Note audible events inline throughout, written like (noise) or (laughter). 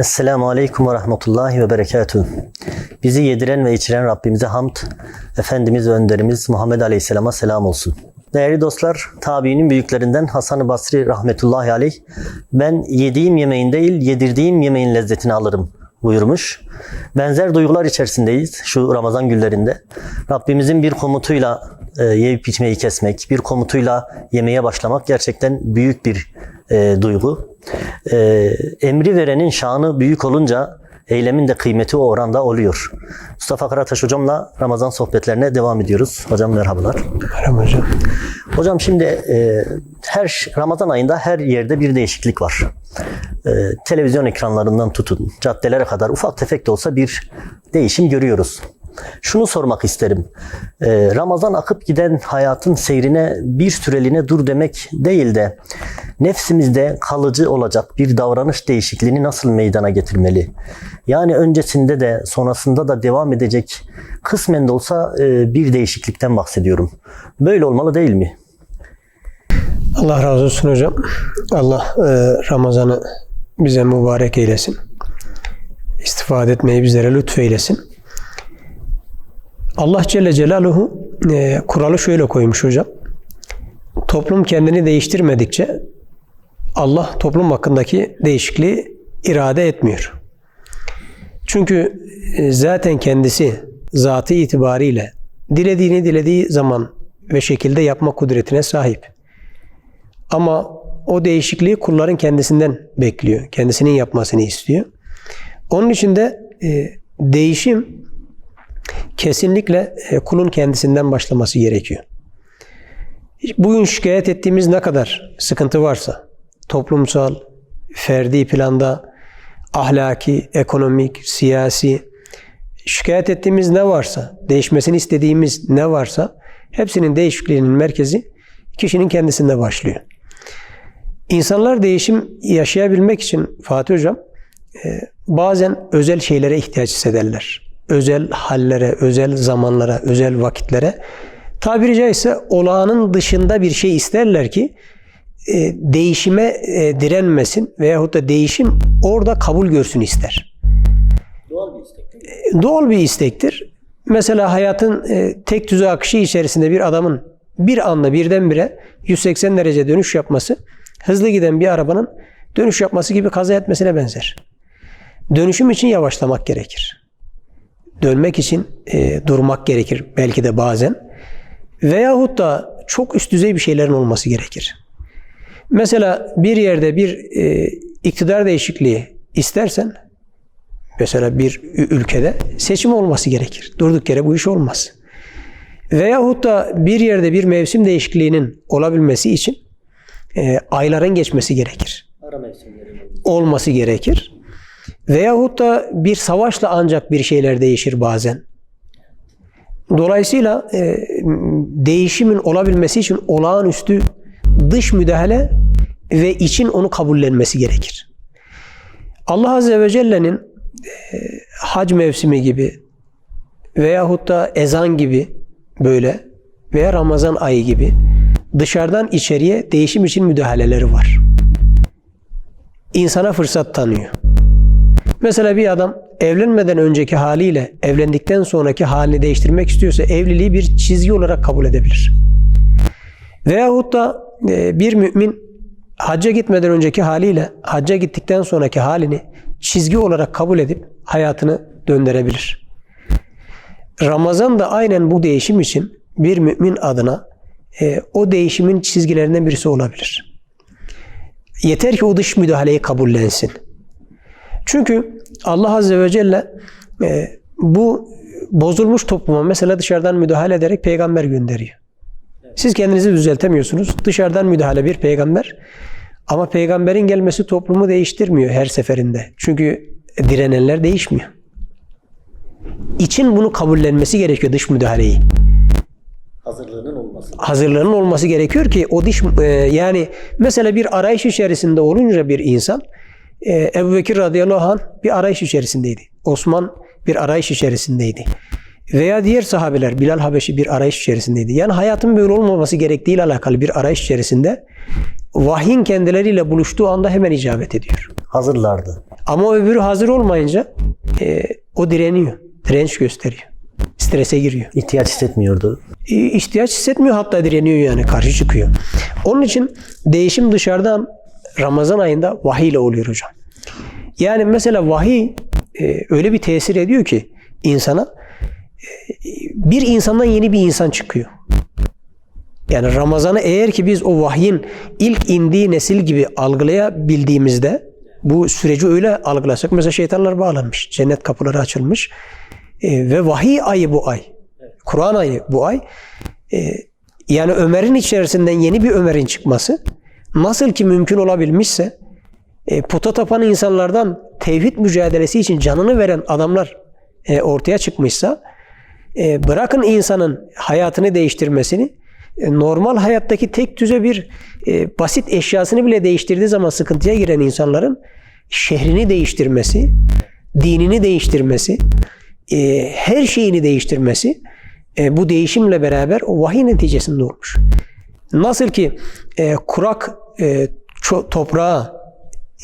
Esselamu Aleyküm ve Rahmetullahi ve Berekatuhu. Bizi yediren ve içiren Rabbimize hamd, Efendimiz ve Önderimiz Muhammed Aleyhisselam'a selam olsun. Değerli dostlar, tabiinin büyüklerinden Hasan-ı Basri rahmetullahi aleyh, ben yediğim yemeğin değil, yedirdiğim yemeğin lezzetini alırım buyurmuş. Benzer duygular içerisindeyiz şu Ramazan günlerinde. Rabbimizin bir komutuyla e, yiyip içmeyi kesmek, bir komutuyla yemeğe başlamak gerçekten büyük bir e, duygu. E, emri verenin şanı büyük olunca eylemin de kıymeti o oranda oluyor. Mustafa Karataş hocamla Ramazan sohbetlerine devam ediyoruz. Hocam merhabalar. Merhaba hocam. Hocam şimdi e, her Ramazan ayında her yerde bir değişiklik var. E, televizyon ekranlarından tutun, caddelere kadar ufak tefek de olsa bir değişim görüyoruz. Şunu sormak isterim. E, Ramazan akıp giden hayatın seyrine bir süreliğine dur demek değil de nefsimizde kalıcı olacak bir davranış değişikliğini nasıl meydana getirmeli? Yani öncesinde de sonrasında da devam edecek kısmen de olsa e, bir değişiklikten bahsediyorum. Böyle olmalı değil mi? Allah razı olsun hocam. Allah e, Ramazan'ı bize mübarek eylesin. İstifade etmeyi bizlere lütfeylesin. Allah Celle Celaluhu e, kuralı şöyle koymuş hocam. Toplum kendini değiştirmedikçe Allah toplum hakkındaki değişikliği irade etmiyor. Çünkü e, zaten kendisi zatı itibariyle dilediğini dilediği zaman ve şekilde yapma kudretine sahip. Ama o değişikliği kulların kendisinden bekliyor. Kendisinin yapmasını istiyor. Onun için de e, değişim kesinlikle e, kulun kendisinden başlaması gerekiyor. Bugün şikayet ettiğimiz ne kadar sıkıntı varsa toplumsal, ferdi planda, ahlaki, ekonomik, siyasi şikayet ettiğimiz ne varsa, değişmesini istediğimiz ne varsa hepsinin değişikliğinin merkezi kişinin kendisinde başlıyor. İnsanlar değişim yaşayabilmek için Fatih Hocam e, bazen özel şeylere ihtiyaç hissederler. Özel hallere, özel zamanlara, özel vakitlere tabiri caizse olağanın dışında bir şey isterler ki e, değişime e, direnmesin veyahut da değişim orada kabul görsün ister. Doğal bir istek. Doğal bir istektir. Mesela hayatın e, tek düze akışı içerisinde bir adamın bir anda birdenbire 180 derece dönüş yapması hızlı giden bir arabanın dönüş yapması gibi kaza etmesine benzer. Dönüşüm için yavaşlamak gerekir. Dönmek için e, durmak gerekir belki de bazen. Veyahut da çok üst düzey bir şeylerin olması gerekir. Mesela bir yerde bir e, iktidar değişikliği istersen, mesela bir ülkede seçim olması gerekir. Durduk yere bu iş olmaz. Veyahut da bir yerde bir mevsim değişikliğinin olabilmesi için e, ayların geçmesi gerekir. Ara mevsimleri. Olması gerekir. Veyahut da bir savaşla ancak bir şeyler değişir bazen. Dolayısıyla e, değişimin olabilmesi için olağanüstü dış müdahale ve için onu kabullenmesi gerekir. Allah Azze ve Celle'nin e, hac mevsimi gibi veyahut da ezan gibi böyle veya Ramazan ayı gibi dışarıdan içeriye değişim için müdahaleleri var. İnsana fırsat tanıyor. Mesela bir adam evlenmeden önceki haliyle evlendikten sonraki halini değiştirmek istiyorsa evliliği bir çizgi olarak kabul edebilir. Veyahut da e, bir mümin hacca gitmeden önceki haliyle hacca gittikten sonraki halini çizgi olarak kabul edip hayatını döndürebilir. Ramazan da aynen bu değişim için bir mümin adına e, o değişimin çizgilerinden birisi olabilir. Yeter ki o dış müdahaleyi kabullensin. Çünkü Allah Azze ve Celle e, bu bozulmuş topluma mesela dışarıdan müdahale ederek peygamber gönderiyor. Siz kendinizi düzeltemiyorsunuz. Dışarıdan müdahale bir peygamber. Ama peygamberin gelmesi toplumu değiştirmiyor her seferinde. Çünkü direnenler değişmiyor. için bunu kabullenmesi gerekiyor dış müdahaleyi. Hazırlığının olması. hazırlığının olması gerekiyor ki o diş e, yani mesela bir arayış içerisinde olunca bir insan e, Ebu Bekir radıyallahu anh bir arayış içerisindeydi. Osman bir arayış içerisindeydi. Veya diğer sahabeler Bilal Habeşi bir arayış içerisindeydi. Yani hayatın böyle olmaması gerektiğiyle alakalı bir arayış içerisinde vahyin kendileriyle buluştuğu anda hemen icabet ediyor. Hazırlardı. Ama öbürü hazır olmayınca e, o direniyor. Direnç gösteriyor. Strese giriyor İhtiyaç hissetmiyordu. e, ihtiyaç hissetmiyor hatta direniyor yani karşı çıkıyor. Onun için değişim dışarıdan Ramazan ayında vahiy ile oluyor hocam. Yani mesela vahiy e, öyle bir tesir ediyor ki insana e, bir insandan yeni bir insan çıkıyor. Yani Ramazan'ı eğer ki biz o vahyin ilk indiği nesil gibi algılayabildiğimizde bu süreci öyle algılasak mesela şeytanlar bağlanmış, cennet kapıları açılmış e, ve vahiy ayı bu ay. Kur'an ayı bu ay. E, yani Ömer'in içerisinden yeni bir Ömer'in çıkması nasıl ki mümkün olabilmişse e, puta tapan insanlardan tevhid mücadelesi için canını veren adamlar e, ortaya çıkmışsa e, bırakın insanın hayatını değiştirmesini e, normal hayattaki tek düze bir e, basit eşyasını bile değiştirdiği zaman sıkıntıya giren insanların şehrini değiştirmesi, dinini değiştirmesi, e, her şeyini değiştirmesi e, bu değişimle beraber o vahiy neticesinde olmuş. Nasıl ki e, kurak e, toprağa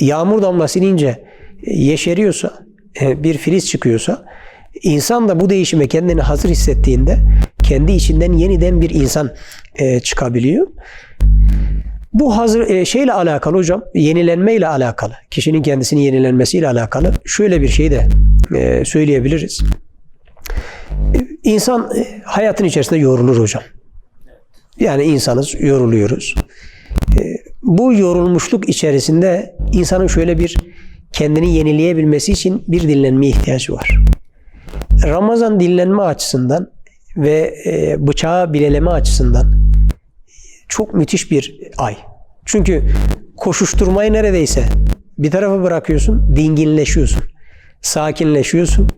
yağmur damlası inince e, yeşeriyorsa, e, bir filiz çıkıyorsa, insan da bu değişime kendini hazır hissettiğinde kendi içinden yeniden bir insan e, çıkabiliyor. Bu hazır e, şeyle alakalı hocam, yenilenmeyle alakalı, kişinin kendisini yenilenmesiyle alakalı şöyle bir şey de e, söyleyebiliriz. E, İnsan e, hayatın içerisinde yorulur hocam. Yani insanız, yoruluyoruz. E, bu yorulmuşluk içerisinde insanın şöyle bir kendini yenileyebilmesi için bir dinlenme ihtiyacı var. Ramazan dinlenme açısından ve e, bıçağı bileleme açısından çok müthiş bir ay. Çünkü koşuşturmayı neredeyse bir tarafa bırakıyorsun, dinginleşiyorsun, sakinleşiyorsun.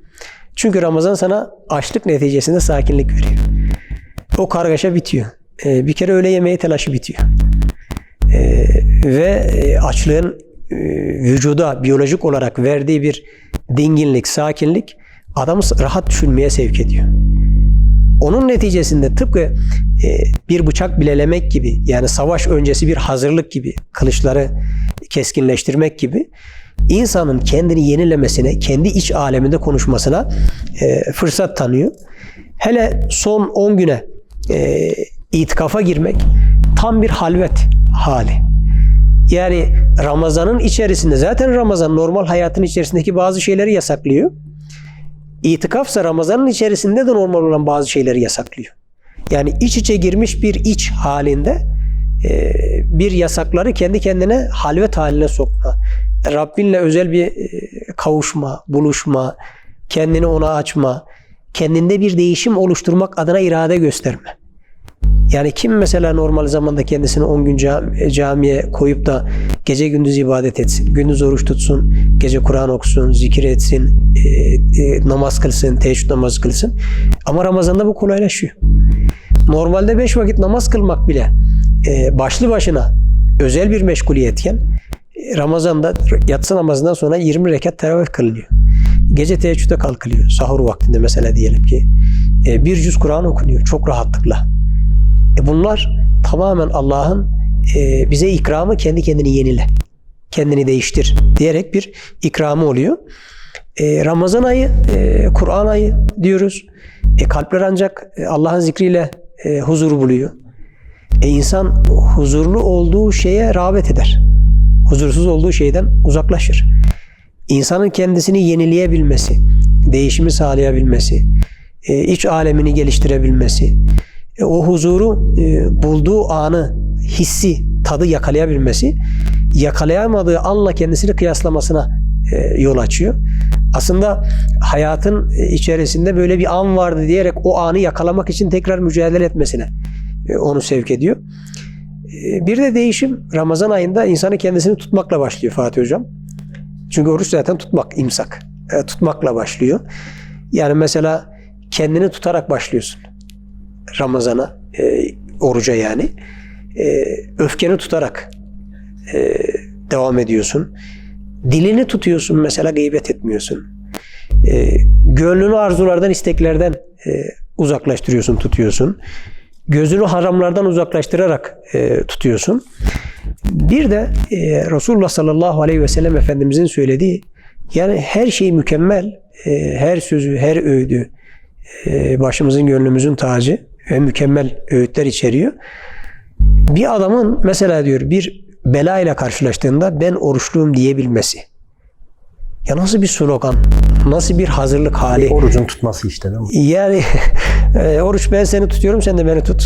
Çünkü Ramazan sana açlık neticesinde sakinlik veriyor. O kargaşa bitiyor. Ee, bir kere öğle yemeği telaşı bitiyor. Ee, ve e, açlığın e, vücuda biyolojik olarak verdiği bir dinginlik, sakinlik adamı rahat düşünmeye sevk ediyor. Onun neticesinde tıpkı e, bir bıçak bilelemek gibi yani savaş öncesi bir hazırlık gibi kılıçları keskinleştirmek gibi insanın kendini yenilemesine, kendi iç aleminde konuşmasına e, fırsat tanıyor. Hele son 10 güne e, itikafa girmek tam bir halvet hali. Yani Ramazan'ın içerisinde zaten Ramazan normal hayatın içerisindeki bazı şeyleri yasaklıyor. İtikafsa Ramazan'ın içerisinde de normal olan bazı şeyleri yasaklıyor. Yani iç içe girmiş bir iç halinde e, bir yasakları kendi kendine halvet haline sokma. Rabbinle özel bir e, kavuşma, buluşma, kendini ona açma, kendinde bir değişim oluşturmak adına irade gösterme. Yani kim mesela normal zamanda kendisini 10 gün cam- camiye koyup da gece gündüz ibadet etsin, gündüz oruç tutsun, gece Kur'an okusun, zikir etsin, e, e, namaz kılsın, teheccüd namazı kılsın. Ama Ramazan'da bu kolaylaşıyor. Normalde 5 vakit namaz kılmak bile e, başlı başına özel bir meşguliyetken e, Ramazan'da yatsı namazından sonra 20 rekat teravih kılınıyor. Gece teheccüde kalkılıyor. Sahur vaktinde mesela diyelim ki. E, bir cüz Kur'an okunuyor çok rahatlıkla. E bunlar tamamen Allah'ın e, bize ikramı kendi kendini yenile. Kendini değiştir diyerek bir ikramı oluyor. E, Ramazan ayı, e, Kur'an ayı diyoruz. E, kalpler ancak e, Allah'ın zikriyle e, huzur buluyor. E, insan huzurlu olduğu şeye rağbet eder. Huzursuz olduğu şeyden uzaklaşır. İnsanın kendisini yenileyebilmesi, değişimi sağlayabilmesi, e, iç alemini geliştirebilmesi, e, o huzuru e, bulduğu anı, hissi, tadı yakalayabilmesi, yakalayamadığı anla kendisini kıyaslamasına e, yol açıyor. Aslında hayatın e, içerisinde böyle bir an vardı diyerek o anı yakalamak için tekrar mücadele etmesine onu sevk ediyor. Bir de değişim Ramazan ayında insanı kendisini tutmakla başlıyor Fatih Hocam. Çünkü oruç zaten tutmak, imsak. E, tutmakla başlıyor. Yani mesela kendini tutarak başlıyorsun. Ramazana, e, oruca yani. E, öfkeni tutarak e, devam ediyorsun. Dilini tutuyorsun mesela gıybet etmiyorsun. E, gönlünü arzulardan, isteklerden e, uzaklaştırıyorsun, tutuyorsun. Gözünü haramlardan uzaklaştırarak e, tutuyorsun. Bir de e, Resulullah sallallahu aleyhi ve sellem Efendimizin söylediği yani her şey mükemmel, e, her sözü, her öğüdü e, başımızın gönlümüzün tacı ve mükemmel öğütler içeriyor. Bir adamın mesela diyor bir bela ile karşılaştığında ben oruçluyum diyebilmesi. Ya nasıl bir slogan, nasıl bir hazırlık hali. Orucun tutması işte değil mi? Yani (laughs) e, oruç ben seni tutuyorum sen de beni tut.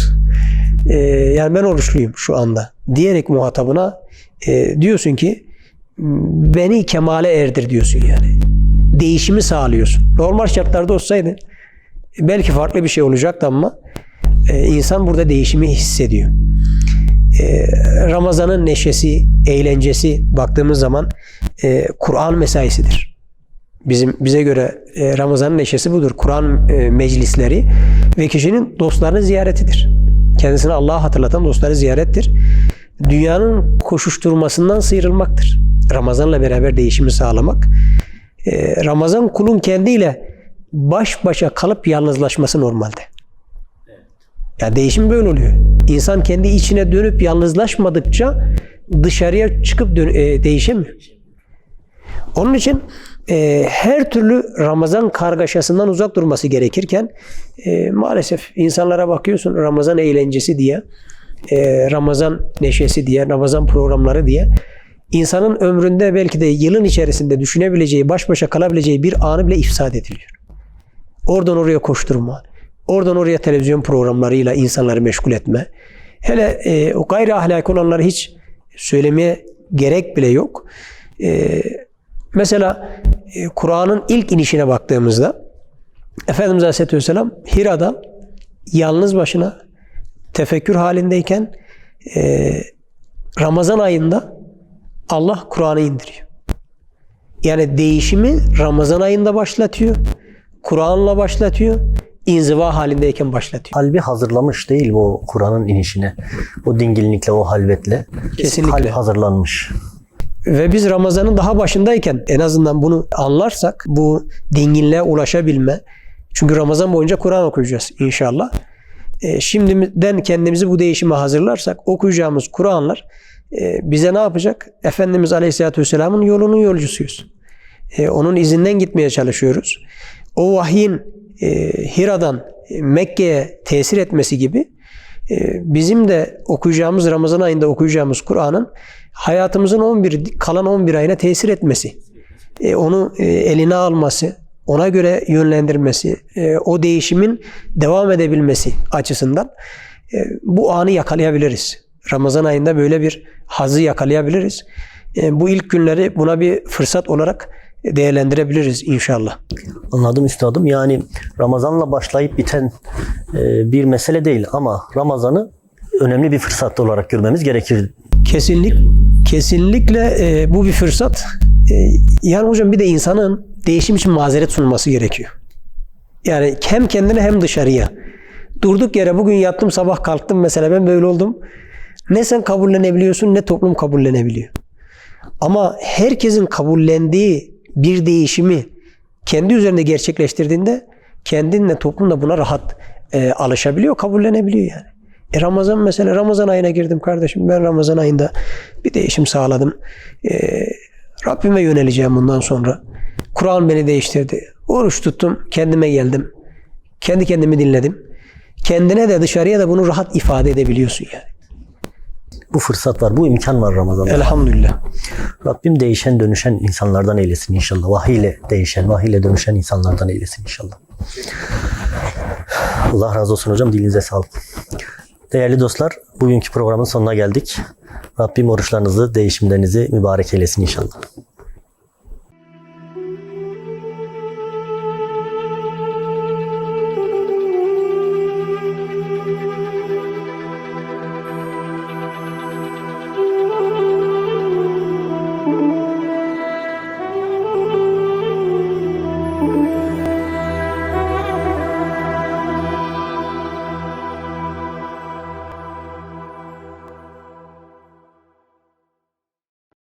E, yani ben oruçluyum şu anda diyerek muhatabına e, diyorsun ki beni kemale erdir diyorsun yani. Değişimi sağlıyorsun. Normal şartlarda olsaydı belki farklı bir şey olacaktı ama e, insan burada değişimi hissediyor. E, Ramazan'ın neşesi, eğlencesi baktığımız zaman e, Kur'an mesaisidir. Bizim bize göre e, Ramazan'ın neşesi budur. Kur'an e, meclisleri ve kişinin dostlarını ziyaretidir. Kendisine Allah'ı hatırlatan dostları ziyarettir. Dünyanın koşuşturmasından sıyrılmaktır. Ramazan'la beraber değişimi sağlamak. Ramazan kulun kendiyle baş başa kalıp yalnızlaşması normalde. Ya değişim böyle oluyor. İnsan kendi içine dönüp yalnızlaşmadıkça dışarıya çıkıp dön- e, değişemiyor. Onun için e, her türlü Ramazan kargaşasından uzak durması gerekirken e, maalesef insanlara bakıyorsun Ramazan eğlencesi diye, e, Ramazan neşesi diye, Ramazan programları diye insanın ömründe belki de yılın içerisinde düşünebileceği, baş başa kalabileceği bir anı bile ifsad ediliyor. Oradan oraya koşturma, oradan oraya televizyon programlarıyla insanları meşgul etme. Hele e, o gayri ahlaki olanları hiç söylemeye gerek bile yok. E, mesela e, Kur'an'ın ilk inişine baktığımızda Efendimiz Aleyhisselatü Vesselam Hira'da yalnız başına tefekkür halindeyken e, Ramazan ayında Allah Kur'an'ı indiriyor. Yani değişimi Ramazan ayında başlatıyor. Kur'an'la başlatıyor. İnziva halindeyken başlatıyor. Kalbi hazırlamış değil mi o Kur'an'ın inişine? O dinginlikle, o halvetle. Kesinlikle. Kalp hazırlanmış. Ve biz Ramazan'ın daha başındayken en azından bunu anlarsak bu dinginliğe ulaşabilme. Çünkü Ramazan boyunca Kur'an okuyacağız inşallah. E, şimdiden kendimizi bu değişime hazırlarsak okuyacağımız Kur'anlar e, bize ne yapacak? Efendimiz Aleyhisselatü Vesselam'ın yolunun yolcusuyuz. E, onun izinden gitmeye çalışıyoruz. O vahyin e, Hira'dan e, Mekke'ye tesir etmesi gibi e, bizim de okuyacağımız Ramazan ayında okuyacağımız Kur'an'ın hayatımızın 11 kalan 11 ayına tesir etmesi, e, onu eline alması, ona göre yönlendirmesi, o değişimin devam edebilmesi açısından bu anı yakalayabiliriz. Ramazan ayında böyle bir hazı yakalayabiliriz. Bu ilk günleri buna bir fırsat olarak değerlendirebiliriz inşallah. Anladım üstadım. Yani Ramazan'la başlayıp biten e, bir mesele değil ama Ramazan'ı önemli bir fırsat olarak görmemiz gerekir. Kesinlik, kesinlikle e, bu bir fırsat. E, yani hocam bir de insanın değişim için mazeret sunması gerekiyor. Yani hem kendine hem dışarıya. Durduk yere bugün yattım sabah kalktım mesela ben böyle oldum. Ne sen kabullenebiliyorsun ne toplum kabullenebiliyor. Ama herkesin kabullendiği bir değişimi kendi üzerinde gerçekleştirdiğinde kendinle toplum da buna rahat e, alışabiliyor, kabullenebiliyor yani. E Ramazan mesela Ramazan ayına girdim kardeşim. Ben Ramazan ayında bir değişim sağladım. E, Rabbime yöneleceğim bundan sonra. Kur'an beni değiştirdi. Oruç tuttum, kendime geldim. Kendi kendimi dinledim. Kendine de dışarıya da bunu rahat ifade edebiliyorsun yani. Bu fırsat var, bu imkan var Ramazan'da. Elhamdülillah. Rabbim değişen dönüşen insanlardan eylesin inşallah. Vahiyle değişen, vahiyle dönüşen insanlardan eylesin inşallah. Allah razı olsun hocam. Dilinize sağlık. Değerli dostlar, bugünkü programın sonuna geldik. Rabbim oruçlarınızı, değişimlerinizi mübarek eylesin inşallah.